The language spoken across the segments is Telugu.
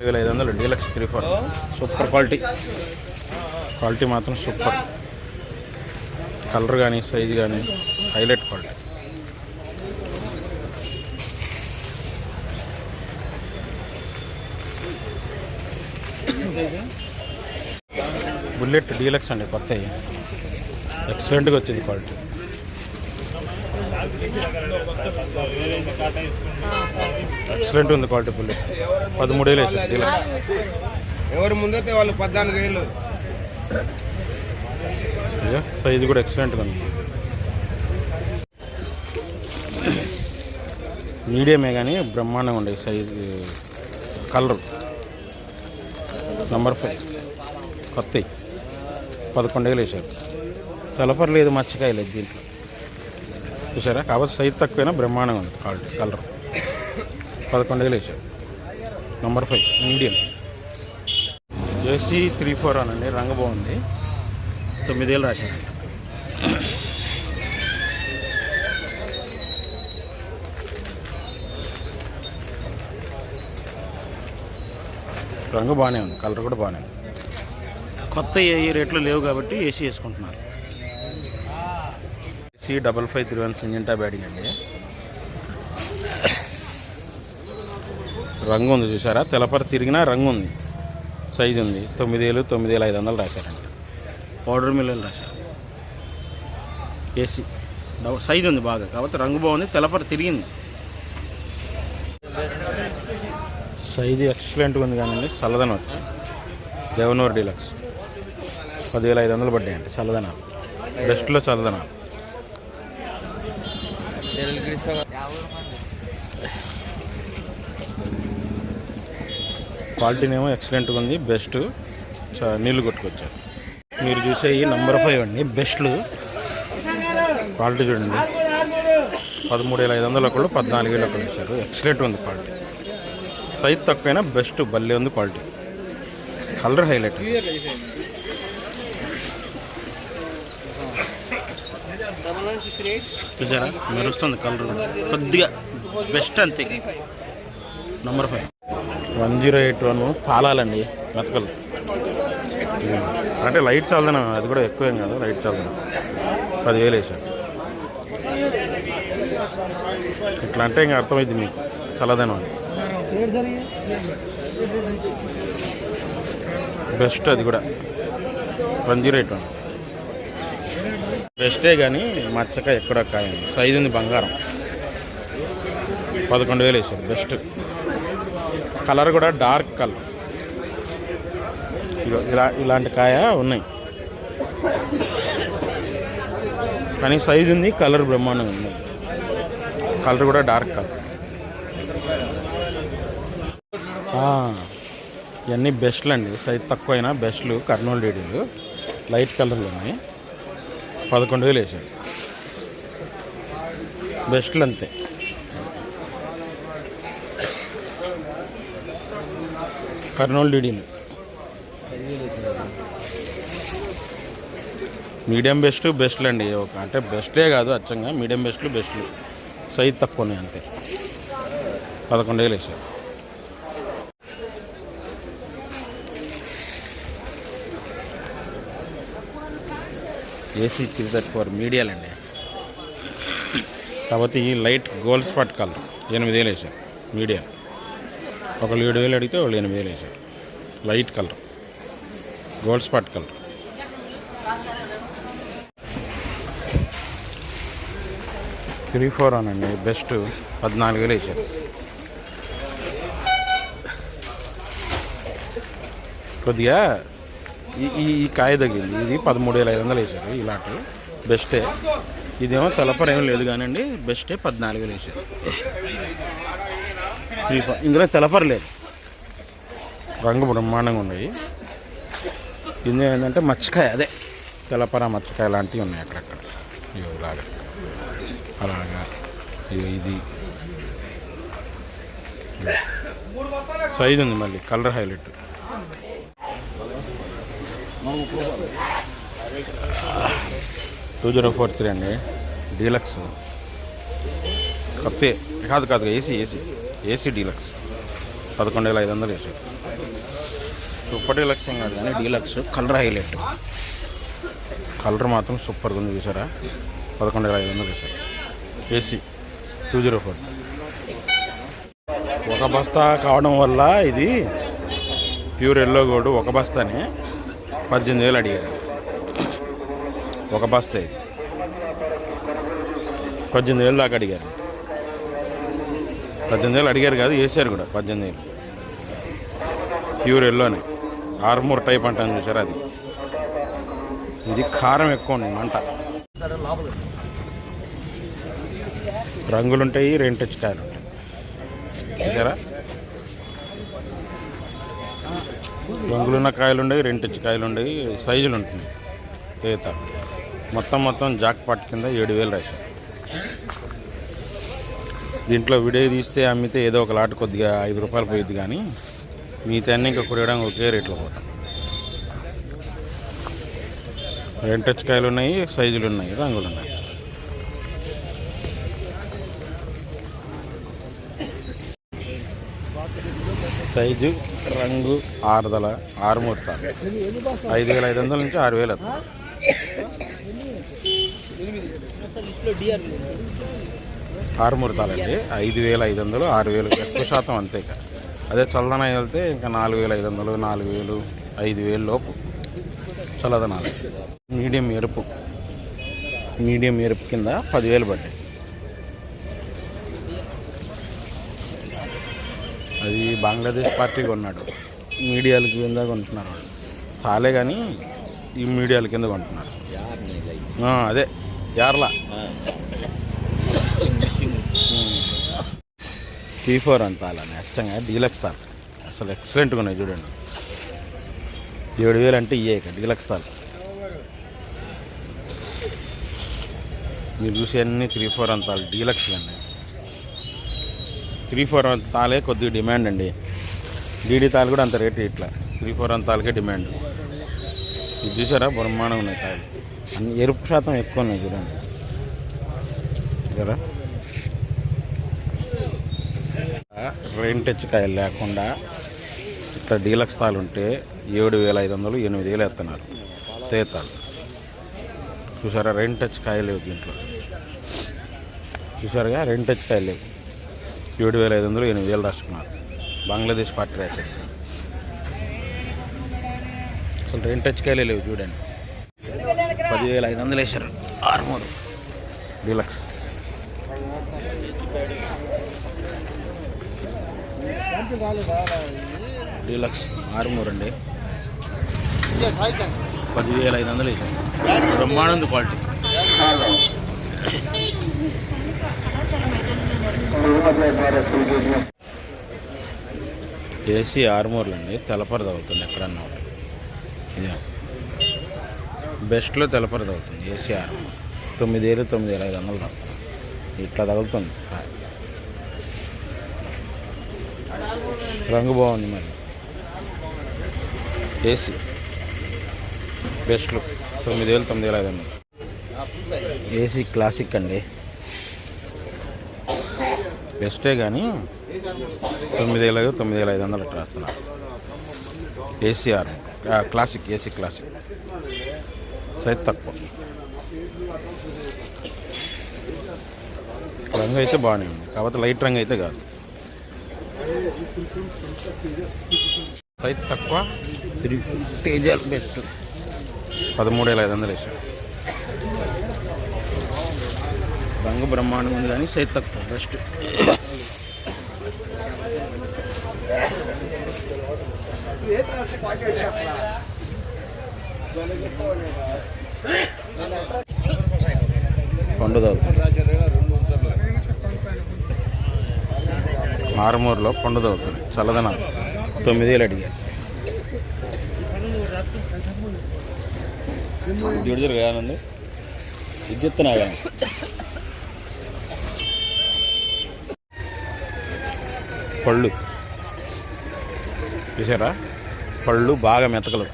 నాలుగు వేల ఐదు వందలు deluxe three four super quality. Quality మాత్రం సూపర్. కలర్ కానీ సైజ్ కానీ హైలైట్ క్వాలిటీ. బుల్లెట్ డీలక్స్ అండి కొత్తవి. ఎక్సలెంట్గా వచ్చింది క్వాలిటీ. ఎక్సలెంట్ ఉంది క్వాలిటీ బుల్లెట్ పదమూడు వేలు వేసింది డీలక్స్ ఎవరు ముందైతే వాళ్ళు పద్నాలుగు ఇదిగో సైజు కూడా ఎక్సలెంట్గా ఉంది. మీడియమే కానీ బ్రహ్మాండంగా ఉండే సైజు కలర్ నంబర్ ఫైవ్ పదకొండు వేలు వేసారు తెలపర్ లేదు మచ్చకాయ లేదు దీంట్లో. చూసారా? కాబట్టి సైజ్ తక్కువైనా బ్రహ్మాండంగా ఉంది క్వాలిటీ కలర్ పదకొండు వేలు వేసారు number five medium JC three four అనండి రంగు బాగుంది. తొమ్మిదేళ్ళు రాశారు. రంగు బాగానే ఉంది కలర్ కూడా బాగానే ఉంది. కొత్త ఏ రేట్లు లేవు కాబట్టి ఏసీ వేసుకుంటున్నారు. AC double five three one Syngenta batting అండి. రంగు ఉంది చూసారా? తెలపర తిరిగినా రంగు ఉంది. సైజు ఉంది. తొమ్మిది వేలు తొమ్మిది వేల ఐదు వందలు రాశారంట పౌడర్ మిల్లులు రాశారు. ఏసీ. సైజు ఉంది బాగా. కాబట్టి రంగు బాగుంది తెలపర తిరిగింది. సైజు ఎక్సలెంట్గా ఉంది కానీ చల్లదనం వచ్చి. దేవనూరు డీలక్స్. పదివేల ఐదు వందలు పడ్డాయంట చల్లదనాలు బెస్ట్లో చల్లదనాలు క్వాలిటీనేమో ఎక్సలెంట్గా ఉంది బెస్ట్ చ- నీళ్ళు కొట్టుకొచ్చారు. మీరు చూసే ఈ నంబర్ ఫైవ్ అండి బెస్ట్లు క్వాలిటీ చూడండి. పదమూడు వేల ఐదు వందలు ఒకళ్ళు పద్నాలుగు వేలు ఒకళ్ళు ఇచ్చారు. ఎక్సలెంట్ ఉంది క్వాలిటీ. సైజ్ తక్కువైనా బెస్ట్ భలే ఉంది క్వాలిటీ. కలర్ హైలైట్ చూసారా? మెరుస్తుంది కలర్. కొద్దిగా బెస్ట్ అంతే. Number five one zero eight one పాలాలండి మెతకలు అంటే లైట్ చాలదనా అది కూడా ఎక్కువేం కాదు లైట్ చాలదనా. పదివేలు వేసాను ఇట్లా అంటే ఇంకా అర్థమైంది మీకు చల్లదనం బెస్ట్ అది కూడా. One zero eight one. బెస్టే కానీ మచ్చక ఎక్కడ కాయండి. సైజు ఉంది బంగారం. పదకొండు వేలు వేసారు బెస్ట్. కలర్ కూడా డార్క్ కలర్. ఇలా ఇలాంటి కాయ ఉన్నాయి. కానీ సైజు ఉంది కలర్ బ్రహ్మాండంగా ఉంది. కలర్ కూడా డార్క్ కలర్. ఇవన్నీ బెస్ట్లు అండి సైజ్ తక్కువైనా బెస్ట్లు కర్నూలు డీడీలు లైట్ కలర్లు ఉన్నాయి. పదకొండు వేలు వేసాడు. బెస్ట్లు అంతే. కర్నూలు డీడీలు మీడియం బెస్ట్ బెస్ట్లు అండి. ఒక అంటే బెస్ట్లే కాదు అచ్చంగా. మీడియం బెస్ట్లు బెస్ట్లు. సైజ్ తక్కువ ఉన్నాయి అంతే. పదకొండు వేలు వేసాడు. ఏసీ త్రీ థర్టీ ఫోర్ మీడియాలండి. కాకపోతే ఈ లైట్ గోల్డ్ స్పాట్ కలర్ ఎనిమిది వేలు వేసారు మీడియా. ఒకళ్ళు ఏడు వేలు అడిగితే వాళ్ళు ఎనిమిది వేలు వేసారు light colour gold spot colour. Three four అనండి బెస్ట్ పద్నాలుగు వేలు వేసారు కొద్దిగా ఈ ఈ కాయ తగిలింది ఇది పదమూడు వేల ఐదు వందలు వేసారు ఈ లాటు. బెస్టే ఇదేమో తలపర ఏం లేదు కానండి బెస్టే పద్నాలుగు వేలు వేసారు త్రీ ఫైవ్ ఇందులో తెలపర లేదు. రంగు బ్రహ్మాండంగా ఉన్నాయి. ఇది ఏంటంటే మచ్చకాయ అదే. తెలపర మచ్చకాయ లాంటివి ఉన్నాయి అక్కడక్కడ. ఇలాగా. అలాగా. ఇగో ఇది. సైజ్ ఉంది మళ్ళీ colour highlight. Two zero four three అండి. డీలక్స్. కత్తే కాదు కాదు ఏసీ ఏసీ. AC deluxe. పదకొండు వేల ఐదు వందలు ఏసీ. సూపర్ డీలక్స్ ఏం కాదు కానీ డీలక్స్. Colour highlight. కలర్ మాత్రం సూపర్గా ఉంది చూసారా? పదకొండు వేల ఐదు వందలు వేసారు ఏసీ. Two zero four. ఒక బస్తా కావడం వల్ల ఇది ప్యూర్ ఎల్లో గోల్డ్ ఒక బస్తానే. పద్దెనిమిది వేలు అడిగారు. ఒక బస్తా ఇది. పద్దెనిమిది వేలు దాకా అడిగారు. పద్దెనిమిది వేలు అడిగారు కాదు వేసారు కూడా పద్దెనిమిది వేలు. ప్యూర్ ఎల్లోనే. ఆర్మూర్ టైప్ అంటాను చూసారు అది. ఇది కారం ఎక్కువ ఉంది మంట. రంగులు ఉంటాయి రెండు టచ్ ఉంటాయి చూసారా? రంగులున్న కాయలు ఉండేవి రెండు కాయలు ఉండేవి సైజులు ఉంటుంది తేత మొత్తం మొత్తం జాక్ పాట్ కింద ఏడు వేలు రాశారు. దీంట్లో వీడియో తీస్తే అమ్మితే ఏదో ఒక లాట్ కొద్దిగా ఐదు రూపాయలు పోయిద్ది కానీ మిగతా అన్నీ ఇంకా కురగడం ఒకే రేట్లో పోతాం. రెండు టచ్ కాయలు ఉన్నాయి సైజులు ఉన్నాయి రంగులు ఉన్నాయి. సైజు రంగు ఆరుదల ఆరు మూర్తాలు ఐదు వేల ఐదు వందల నుంచి ఆరు వేలు ఆరు ముహూర్తాలండి ఐదు వేల ఐదు వందలు ఆరు వేలు. ఎక్కువ శాతం అంతే ఇక. అదే చల్లదనం వెళ్తే ఇంకా నాలుగు వేల ఐదు వందలు నాలుగు వేలు ఐదు వేలు లోపు చల్లదనాలు. మీడియం ఎరుపు. మీడియం ఎరుపు కింద పదివేలు పడ్డాయి. బంగ్లాదేశ్ పార్టీ కొన్నాడు. మీడియాల కింద కొంటున్నారు. చాలే కానీ ఈ మీడియాల కింద కొంటున్నారు. అదే యార్లా. టీ ఫోర్ అంత అలానే అచ్చంగా డీలక్స్ తాల్ అసలు ఎక్సలెంట్గా ఉన్నాయి చూడండి. ఏడు వేలు అంటే ఇయ్యే ఇక డీలక్స్ తాల్ మీరు చూసి అన్నీ త్రీ ఫోర్ అంతాలు డీలక్స్ అండి త్రీ ఫోర్ తాలే కొద్దిగా డిమాండ్ అండి. డీడీ తాలు కూడా అంత రేటు ఇట్లా. త్రీ ఫోర్ అంతాలకే డిమాండ్. ఇది చూసారా? బ్రహ్మాండంగా ఉన్నాయి కాయలు అన్ని ఎరుపు శాతం ఎక్కువ ఉన్నాయి చూడండి. చూసారా? రెయిన్ టచ్ కాయలు లేకుండా ఇట్లా డీలక్స్ తాలు ఉంటే ఏడు వేల ఐదు వందలు ఎనిమిది వేలు వేస్తున్నారు. తేతాలు చూసారా? రెయిన్ టచ్ కాయలు లేవు దీంట్లో. చూసారుగా? రెయిన్ టచ్ కాయలు లేవు. ఏడు వేల ఐదు వందలు ఎనిమిది వేలు రాసుకున్నారు. బంగ్లాదేశ్ పార్టీ రాశారు. అసలు రెయిన్ టచ్ కాయలే లేవు చూడండి. పదివేల ఐదు వందలు వేశారు. ఆర్మూర్. డీలక్స్ డీలక్స్ ఆర్మూర్ అండి. పదివేల ఐదు వందలు వేశారు. బ్రహ్మానంద క్వాలిటీ ఏసీ ఆర్మూర్లు అండి తెలపర అవుతుంది ఎక్కడన్నా ఒకటి. బెస్ట్లో తెలపర అవుతుంది ఏసీ ఆర్మోర్. తొమ్మిది వేలు తొమ్మిది వేల ఐదు వందలు తగ్గుతుంది ఇట్లా తగులుతుంది. రంగు బాగుంది మరి. ఏసీ బెస్ట్లు తొమ్మిది వేలు తొమ్మిది వేల ఐదు వందలు ఏసీ క్లాసిక్ అండి. బెస్టే కానీ తొమ్మిది వేల తొమ్మిది వేల ఐదు వందలు అట్లా వస్తున్నారు ACR classic AC classic. Size తక్కువ. రంగు అయితే బాగానే ఉంది. కాకపోతే లైట్ రంగు అయితే కాదు. సైజ్ తక్కువ. త్రీ తేజాలు బెస్ట్. పదమూడు వేల ఐదు వందలు వేసాడు. రంగు బ్రహ్మాండం ఉంది కానీ సైజ్ తక్కువ బెస్ట్ పండు తగ్గుతుంది ఆరుమూరులో పండు తగ్గుతుంది చల్లదన. తొమ్మిది వేలు అడిగా. జుడిజరు కానుంది పళ్ళు. చూసారా? పళ్ళు బాగా మెతకలు.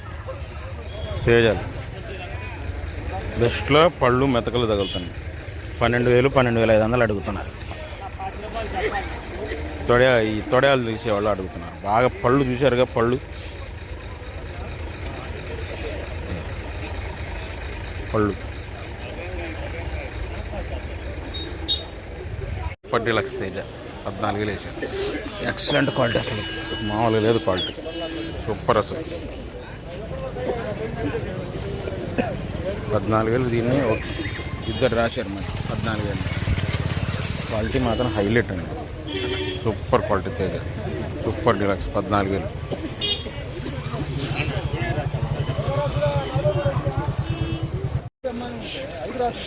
తేజాలు. బెస్ట్లో పళ్ళు మెతకలు తగులుతున్నాయి. పన్నెండు వేలు పన్నెండు వేల ఐదు వందలు అడుగుతున్నారు. తొడ ఈ తొడయాలు తీసేవాళ్ళు అడుగుతున్నారు. బాగా పళ్ళు చూశారుగా పళ్ళు. పళ్ళు. పట్టి లక్ష తేజ. పద్నాలుగు వేసాను ఎక్సలెంట్ క్వాలిటీ అసలు. మామూలుగా లేదు క్వాలిటీ సూపర్ అసలు. పద్నాలుగు వేలు దీన్ని ఇద్దరు రాశారు మరి. పద్నాలుగు వేలు క్వాలిటీ మాత్రం హైలైట్ అండి. Super quality Teja. Super deluxe పద్నాలుగు వేలు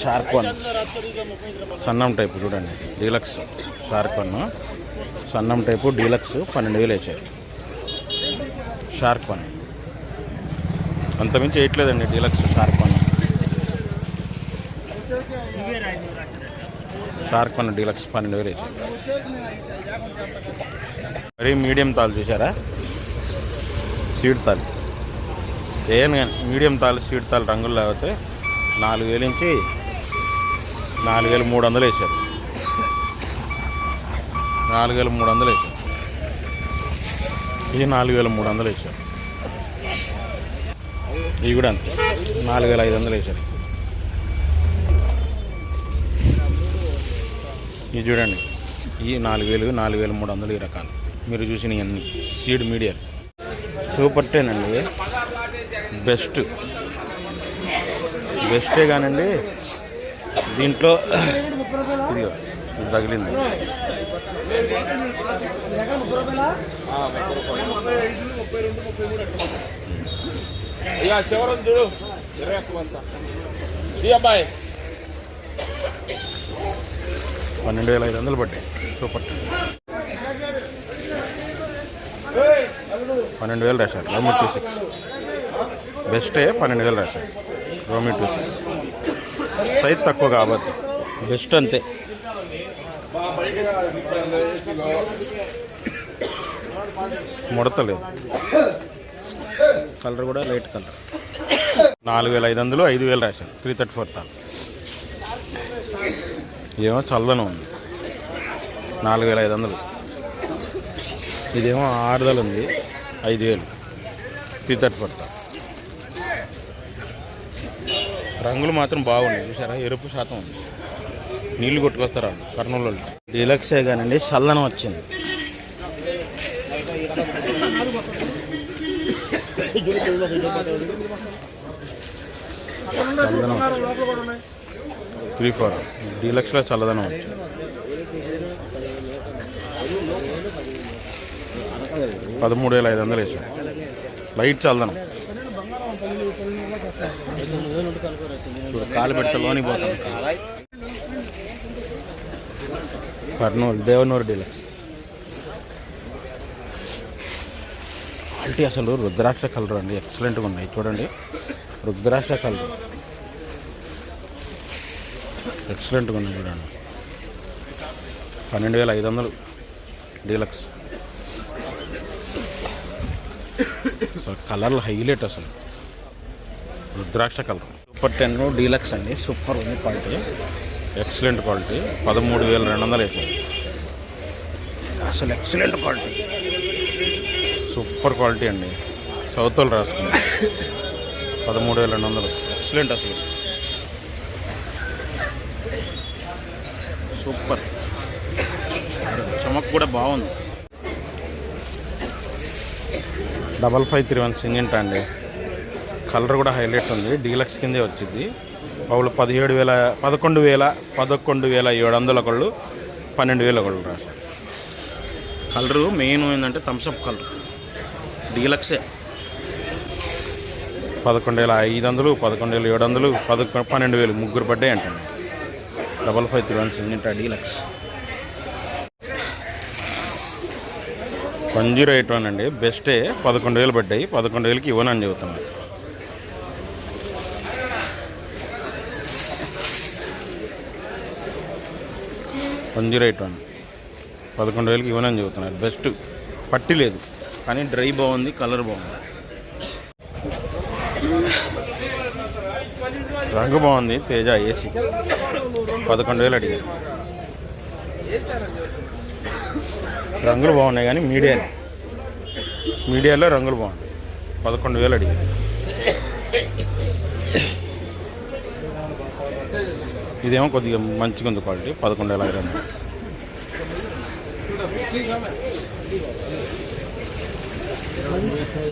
షార్క్ వన్ సన్నం టైప్ చూడండి. డీలక్స్ షార్క్ వన్ సన్నం టైపు డీలక్స్ పన్నెండు వేలు వేసాయి షార్క్ పని అంతమించి వేయట్లేదండి డీలక్స్ షార్క్ పని షార్క్ పన్ను డీలక్స్ పన్నెండు వేలు వేసాయి మరీ మీడియం తాలు చూసారా? సీడ్ తాలు ఏం మీడియం తాలు సీడ్ తాలు రంగులు లేకపోతే నాలుగు వేలు నుంచి నాలుగు వేలు మూడు వందలు వేసారు. నాలుగు వేల మూడు వందలు వేసాం ఇది నాలుగు వేల మూడు వందలు వేసారు ఇవి కూడా అంతే. నాలుగు వేల ఐదు వందలు వేసారు ఇది చూడండి. ఈ నాలుగు వేలు నాలుగు వేల మూడు వందలు ఈ రకాలు. మీరు చూసిన అన్ని సీడ్ మీడియాలు సూపర్ టెన్ అండి బెస్ట్. బెస్టే కానండి. దీంట్లో ఇది తగిలింది. ఇక చివరం చూడు. ఇరవై ఒక్క వంద. ఈ అబ్బాయి పన్నెండు వేల ఐదు వందలు పడ్డాయి. సూపర్. పన్నెండు వేలు రాశారు. రోమి టూ సిక్స్ బెస్టే పన్నెండు వేలు రాశారు. రోమి టూ సిక్స్ సైజ్ తక్కువ కాబట్టి. బెస్ట్ అంతే. ముడతలేదు. కలర్ కూడా లైట్ కలర్. నాలుగు వేల ఐదు వందలు ఐదు వేలు రాశాను. త్రీ థర్టీ ఫోర్ తాల్ ఇదేమో చల్లని ఉంది. నాలుగు వేల ఐదు వందలు. ఇదేమో ఆరుదల ఉంది. ఐదు వేలు. త్రీ థర్టీ ఫోర్ తాల్ రంగులు మాత్రం బాగున్నాయి. చూసారా ఎరుపు శాతం ఉంది. నీళ్ళు కొట్టుకొస్తారు వాళ్ళు కర్నూలు వాళ్ళు. డీలక్సే కానండి చల్లదనం వచ్చింది. చల్లదనం త్రీ ఫోర్ డీలక్స్లో చల్లదనం వచ్చింది. పదమూడు వేల ఐదు వందలు వేసాం. లైట్ చల్లదనం. కాలు పెడితే లోని పోతాం. కర్నూలు దేవనూరు డీలక్స్. క్వాలిటీ అసలు రుద్రాక్ష కలర్ అండి ఎక్సలెంట్గా ఉన్నాయి. చూడండి రుద్రాక్ష కలర్. ఎక్సలెంట్గా ఉన్నాయి చూడండి. పన్నెండు వేల ఐదు వందలు డీలక్స్. అసలు కలర్లు హైలైట్ అసలు. రుద్రాక్ష కలర్. సూపర్ టెన్ డీలక్స్ అండి సూపర్ ఉంది క్వాలిటీ. Excellent quality. పదమూడు వేల రెండు వందలు అయిపోయింది అసలు ఎక్సలెంట్ క్వాలిటీ. సూపర్ క్వాలిటీ అండి. సౌత్ వాళ్ళు రాసుకుంది పదమూడు వేల రెండు వందలు. ఎక్సలెంట్ అసలు. సూపర్. చమక్ కూడా బాగుంది. డబల్ ఫైవ్ త్రీ వన్ సింగింట అండి. కలర్ కూడా హైలైట్ ఉంది. డీలక్స్ కిందే వచ్చింది. వాళ్ళు పదిహేడు వేల పదకొండు వేల పదకొండు వేల ఏడు వందల ఒకళ్ళు పన్నెండు వేల ఒకళ్ళు రాశారు. కలరు మెయిన్ ఏంటంటే థమ్స్అప్ కలర్. డీలక్సే. పదకొండు వేల ఐదు వందలు పదకొండు వేల ఏడు వందలు పదకొండు పన్నెండు వేలు ముగ్గురు పడ్డాయి అంటండి double five three one సింగింట deluxe. One zero eight one అండి. బెస్టే పదకొండు వేలు పడ్డాయి. పదకొండు వేలకి ఇవ్వనని చెబుతున్నాను వన్ జీరో ఎయిట్ వన్. పదకొండు వేలకి ఇవ్వనని చెబుతున్నారు. బెస్ట్ పట్టి లేదు. కానీ డ్రై బాగుంది కలర్ బాగుంది. రంగు బాగుంది తేజ ఏసీ పదకొండు వేలు అడిగారు. రంగులు బాగున్నాయి కానీ మీడియా మీడియాలో రంగులు బాగున్నాయి. పదకొండు వేలు అడిగారు. ఇదేమో కొద్దిగా మంచిగా ఉంది క్వాలిటీ. పదకొండు వేల ఐదు వందలు